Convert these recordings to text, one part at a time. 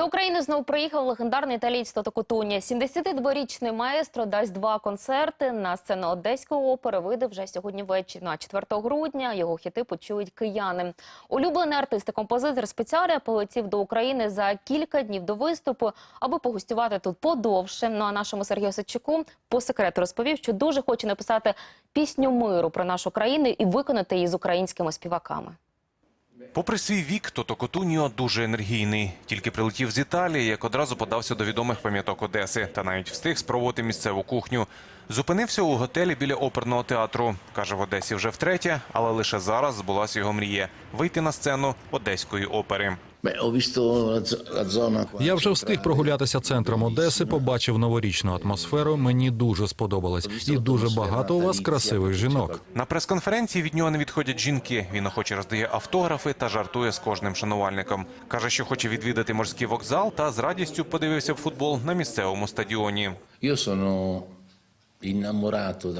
До України знову приїхав легендарний італієць Тото Кутуні. 72-річний маестро дасть два концерти на сцену Одеської опери. Вийде вже сьогодні ввечері на 4 грудня. Його хіти почують кияни. Улюблений артист і композитор спеціаля полетів до України за кілька днів до виступу, аби погостювати тут подовше. Ну а нашому Сергію Садчуку по секрету розповів, що дуже хоче написати пісню миру про нашу країну і виконати її з українськими співаками. Попри свій вік, Тото Котуніо дуже енергійний. Тільки прилетів з Італії, як одразу подався до відомих пам'яток Одеси, та навіть встиг спробувати місцеву кухню. Зупинився у готелі біля оперного театру. Каже, в Одесі вже втретє, але лише зараз збулася його мрія вийти на сцену Одеської опери. Я вже встиг прогулятися центром Одеси, побачив новорічну атмосферу. Мені дуже сподобалось, і дуже багато у вас красивих жінок. На прес-конференції від нього не відходять жінки. Він охоче роздає автографи та жартує з кожним шанувальником. Каже, що хоче відвідати морський вокзал та з радістю подивився в футбол на місцевому стадіоні. Da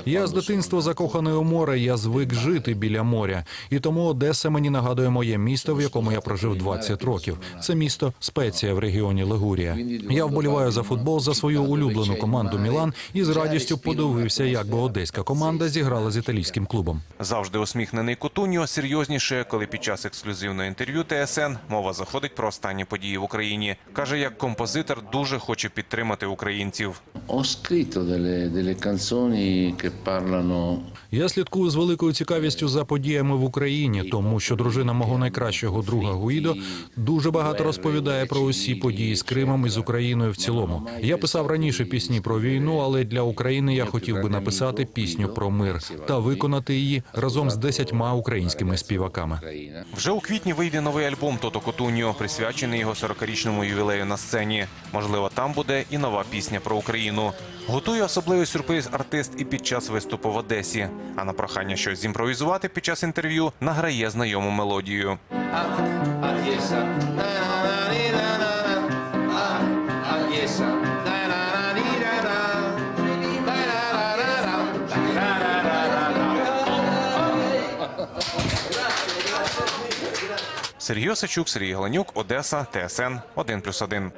Я з дитинства закоханий у море. Я звик жити біля моря, і тому Одеса мені нагадує моє місто, в якому я прожив 20 років. Це місто Спеція в регіоні Лигурія. Я вболіваю за футбол за свою улюблену команду Мілан і з радістю подивився, як би одеська команда зіграла з італійським клубом. Завжди усміхнений Кутуніо серйозніше, коли під час ексклюзивного інтерв'ю ТСН мова заходить про останні події в Україні. Каже, як композитор дуже хоче підтримати українців. Ho scritto Я слідкую з великою цікавістю за подіями в Україні, тому що дружина мого найкращого друга Гуїдо дуже багато розповідає про усі події з Кримом і з Україною в цілому. Я писав раніше пісні про війну, але для України я хотів би написати пісню про мир та виконати її разом з десятьма українськими співаками. Вже у квітні вийде новий альбом Тото Кутуніо, присвячений його 40-річному ювілею на сцені. Можливо, там буде і нова пісня про Україну. Готує особливий сюрприз артист і під час виступу в Одесі. А на прохання щось зімпровізувати під час інтерв'ю награє знайому мелодію. Сергій Осачук, Сергій Галенюк, Одеса, ТСН 1+,1.